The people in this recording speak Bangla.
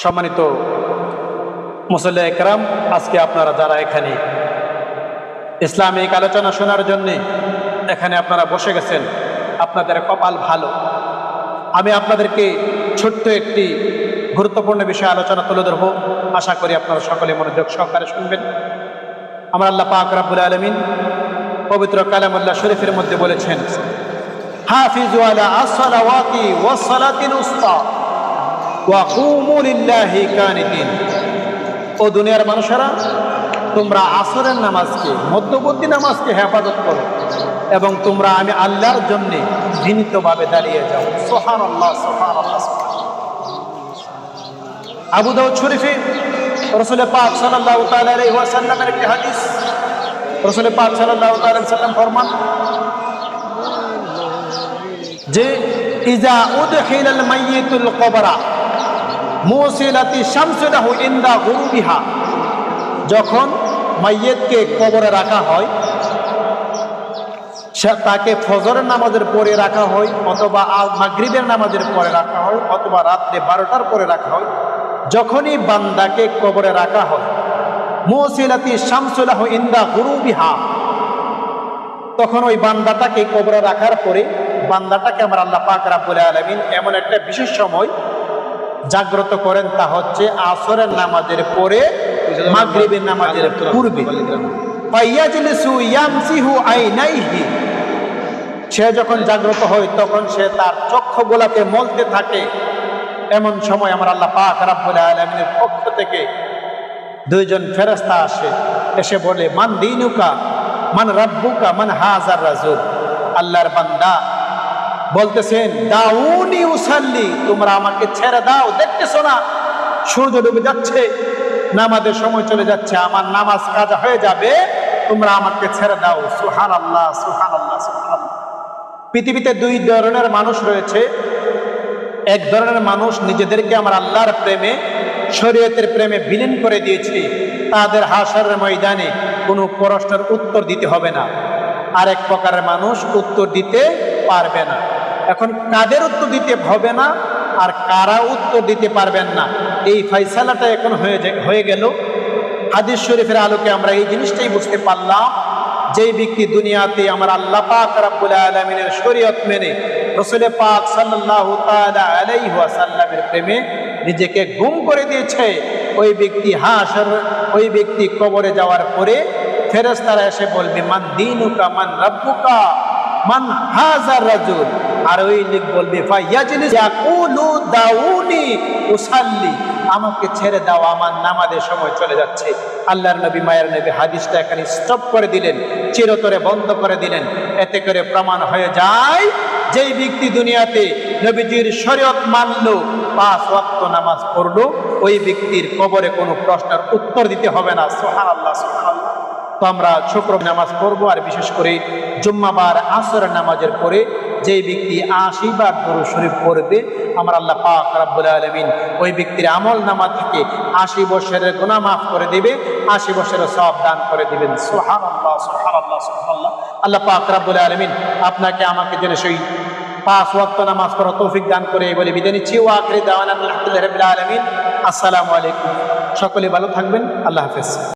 সম্মানিত মুসল্লা একরাম, আজকে আপনারা যারা এখানে ইসলামিক আলোচনা শোনার জন্যে এখানে আপনারা বসে গেছেন, আপনাদের কপাল ভালো। আমি আপনাদেরকে ছোট্ট একটি গুরুত্বপূর্ণ বিষয়ে আলোচনা তুলে ধরবো। আশা করি আপনারা সকলে মনোযোগ সহকারে শুনবেন। আমার আল্লাহ পাক রাব্বুল আলমিন পবিত্র কালামুল্লাহ শরীফের মধ্যে বলেছেন, হাফিজু আলা আসসালাওয়াতি ওয়াসসালাতিল উসতা ও দুনিয়ার মানুষেরা, তোমরা আসরের নামাজকে, মধ্যবর্তী নামাজকে হেফাজত করো এবং তোমরা আমি আল্লাহর জন্যে বিনীতভাবে দাঁড়িয়ে যাও। সোহান আল্লাহ সোহান আল্লাহ আবু দাউদ শরীফে রসুল পাক আলাইহি ওয়াসাল্লামের একটি হাদিস রসুল পাক সাল্লাল্লাহু তাআলা সাল্লাম ফরমান, যে, ইজা উদখিলাল মাইয়িতুল কবরা যখন মাইয়েতকে কবরে রাখা হয় তাকে ফজরের নামাজের পরে রাখা হয়, অথবা আল মাগরিবের নামাজের পরে রাখা হয়, অথবা রাত্রে বারোটার পরে রাখা হয়, যখনই বান্দাকে কবরে রাখা হয় মুসিলাতি শামসুলাহ ইন্দা গুরুবিহা। তখন ওই বান্দাটাকে কবরে রাখার পরে, বান্দাটাকে আমার আল্লাহ পাক রাব্বুল আলামিন এমন একটা বিশেষ সময় জাগ্রত করেন তা হচ্ছে আসরের নামাজের পরে মাগরিবের নামাজের পূর্বে। সে যখন জাগ্রত হয়, তখন সে তার চক্ষুগুলাকে মলতে থাকে। এমন সময় আমার আল্লাহ পা পাক রাব্বুল আলামিনের পক্ষ থেকে দুইজন ফেরেশতা আসে। এসে বলে, মান দিনুকা? মান রাব্বুকা? মান হাজার রাজুল? আল্লাহর বান্দা বলতেছেন, দাউনি উসাল্লি, তোমরা আমাকে ছেড়ে দাও, দেখতেছো না? সূর্য ডুবে যাচ্ছে, নামাজের সময় চলে যাচ্ছে, আমার নামাজ কাজা হয়ে যাবে, তোমরা আমাকে ছেড়ে দাও। সুহান আল্লাহ সুহান আল্লাহ সুহান পৃথিবীতে দুই ধরনের মানুষ রয়েছে। এক ধরনের মানুষ নিজেদেরকে আমার আল্লাহর প্রেমে, শরীয়তের প্রেমে বিলীন করে দিয়েছে। তাদের হাসারের ময়দানে কোনো প্রশ্নের উত্তর দিতে হবে না। আরেক প্রকারের মানুষ উত্তর দিতে পারবে না। এখন কাদের উত্তর দিতে হবে না, আর কারা উত্তর দিতে পারবেন না? এই ফাইসালাটা এখন হয়ে হয়ে গেল। হাদিস শরীফের আলোকে আমরা এই জিনিসটাই বুঝতে পারলাম, যেই ব্যক্তি দুনিয়াতে আমার আল্লাহ পাক রাব্বুল আলামিনের শরীয়ত মেনে রসুল পাক সাল্লাল্লাহু তাআলা আলাইহি ওয়াসাল্লামের প্রেমে নিজেকে গুম করে দিয়েছে, ওই ব্যক্তি হাসর, ওই ব্যক্তি কবরে যাওয়ার পরে ফেরেশতারা এসে বলবে, মান দিনুকা, মান রাব্বুকা, মান হাজার রাজুল। আর ওই লিখ বলবে আমাকে ছেড়ে দাও, আমার নামাজের সময় চলে যাচ্ছে। আল্লাহর নবী, মায়ের নবী হাদিসটা এখানে স্টপ করে দিলেন, চিরতরে বন্ধ করে দিলেন। এতে করে প্রমাণ হয়ে যায়, যেই ব্যক্তি দুনিয়াতে নবীজির শরীয়ত মানলো, পাঁচ ওয়াক্ত নামাজ পড়ল, ওই ব্যক্তির কবরে কোনো প্রশ্নের উত্তর দিতে হবে না। সোহান আল্লাহ সোহান তো আমরা শুক্র নামাজ পড়ব, আর বিশেষ করে জুম্মাবার আসরের নামাজের পরে যেই ব্যক্তি আশি বার দরুদ শরীফ পড়বে, আমার আল্লাহ পাক রাব্বুল আলামিন ওই ব্যক্তির আমল নামা থেকে আশি বছরের গুনাহ মাফ করে দেবে, আশি বছরের সব দান করে দেবেন। সুবহানাল্লাহ সুবহানাল্লাহ সুবহানাল্লাহ। আল্লাহ পাক রাব্বুল আলামিন আপনাকে আমাকে যেন সেই পাঁচ ওয়াক্ত নামাজ পড়া তৌফিক দান করে বলে বিদায় নিচ্ছি। ওয়া আখিরি দাওয়ানা আলামিন। আসসালামু আলাইকুম। সকলে ভালো থাকবেন। আল্লাহ হাফেজ।